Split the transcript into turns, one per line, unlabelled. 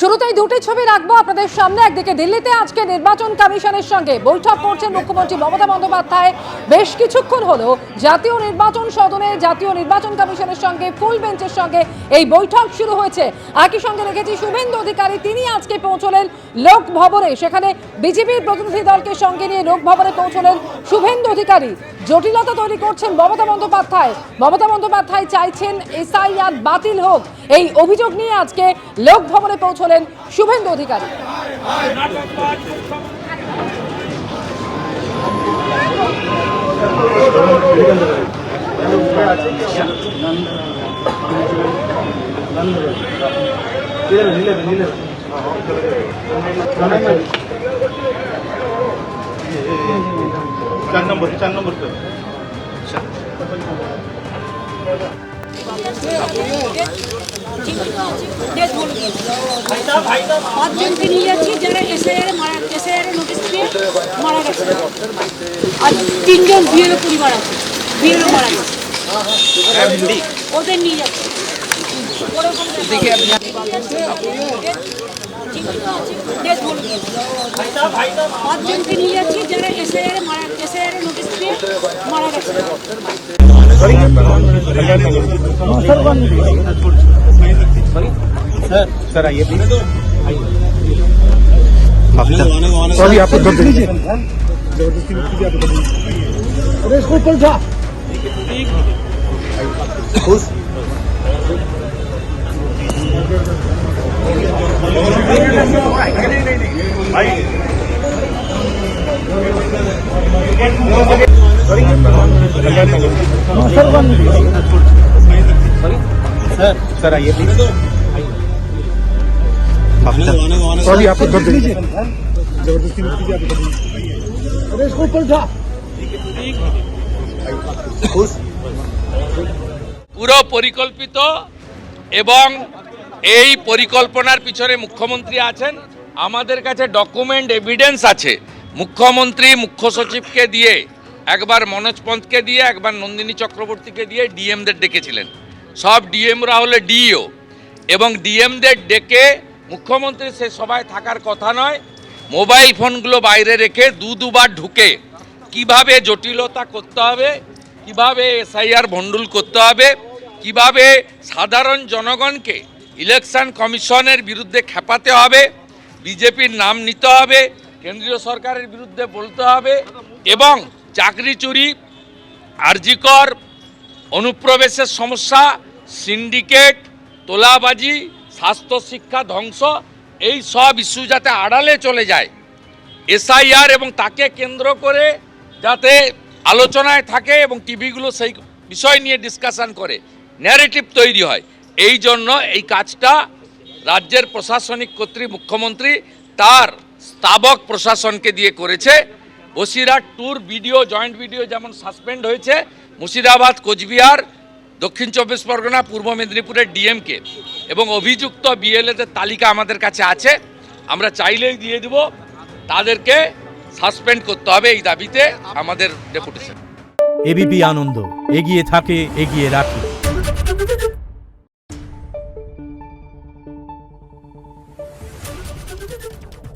শুরুতেই দুটি ছবি রাখব আপনাদের সামনে। একদিকে দিল্লিতে আজকে নির্বাচন কমিশনের সঙ্গে বৈঠক করছেন মুখ্যমন্ত্রী মমতা বন্দ্যোপাধ্যায়। বেশ কিছুক্ষণ হলো জাতীয় নির্বাচন সদনে, জাতীয় নির্বাচন কমিশনের সঙ্গে, ফুল বেঞ্চের সঙ্গে এই বৈঠক শুরু হয়েছে। একই সঙ্গে রেখেছি শুভেন্দু অধিকারী, তিনি আজকে পৌঁছলেন লোক ভবনে সেখানে বিজেপির প্রতিনিধি দলকে সঙ্গে নিয়ে লোক ভবনে পৌঁছলেন শুভেন্দু অধিকারী। জটিলতা তৈরি করছেন মমতা বন্দ্যোপাধ্যায়। মমতা বন্দ্যোপাধ্যায় চাইছেন এসআইআর বাতিল হোক। এই অভিযোগ নিয়ে আজকে লোক ভবনে পৌঁছলেন শুভেন্দু অধিকারী।
চার নম্বর চার নম্বর তো
পাঁচজনকে নিয়ে যাচ্ছি যারা এসআইআর মারা এসআইআর নোটিশ পেয়ে মারা গেছে। আর তিনজন বিয়েরও পরিবার আছে বিয়েরও মারা গেছে ওদের নিয়ে যাচ্ছি। দেশ বলুন। পাঁচজনকে নিয়ে যাচ্ছি যারা এসআইআর মারা এসআইআর নোটিশ পেয়ে মারা গেছে
सर आइए
सॉरी आप उधर दीजिए अरे इसको ऊपर उठा
सर आइए
सॉरी आप उधर दीजिए जबरदस्ती मत कीजिए आप उधर दीजिए। अरे इसको ऊपर उठा
পুরো পরিকল্পিত এবং এই পরিকল্পনার পিছনে মুখ্যমন্ত্রী আছেন আমাদের কাছে ডকুমেন্ট এভিডেন্স আছে। মুখ্যমন্ত্রী, মুখ্য সচিবকে দিয়ে, একবার মনোজ পন্থকে দিয়ে, একবার নন্দিনী চক্রবর্তীকে দিয়ে ডিএমদের ডেকেছিলেন। সব ডিএমরা হলো ডিইও। এবং ডিএমদের ডেকে মুখ্যমন্ত্রী সে সভায় থাকার কথা নয়, মোবাইল ফোনগুলো বাইরে রেখে দু দুবার ঢুকে কীভাবে জটিলতা করতে হবে, কীভাবে এসআইআর ভণ্ডুল করতে হবে, কীভাবে সাধারণ জনগণকে ইলেকশন কমিশনের বিরুদ্ধে খেপাতে হবে বিজেপির নাম নিতে হবে, কেন্দ্রীয় সরকারের বিরুদ্ধে বলতে হবে এবং চাকরি চুরি, আরজিকর, অনুপ্রবেশের সমস্যা, সিন্ডিকেট, তোলাবাজি, স্বাস্থ্য শিক্ষা ধ্বংস, এই সব ইস্যু যাতে আড়ালে চলে যায়। এসআইআর এবং তাকে কেন্দ্র করে যাতে আলোচনায় থাকে এবং টিভিগুলো সেই বিষয় নিয়ে ডিসকাশন করে। ন্যারেটিভ তৈরি হয়। এই জন্য এই কাজটা রাজ্যের প্রশাসনিক কর্তৃ মুখ্যমন্ত্রী তার স্তাবক প্রশাসনকে দিয়ে করেছে। Basirhat tour video joint video যেমন সাসপেন্ড হয়েছে, মুর্শিদাবাদ, কোচবিহার, দক্ষিণ চব্বিশ পরগনা, পূর্ব মেদিনীপুরের ডিএমকে এবং অভিযুক্ত বিএলএদের তালিকা আমাদের কাছে আছে। আমরা চাইলেই দিয়ে দেব, তাদেরকে সাসপেন্ড করতে হবে এই দাবিতে আমাদের ডেপুটেশন।
এবিপি আনন্দ, এগিয়ে থাকে, এগিয়ে রাখে। Thank you.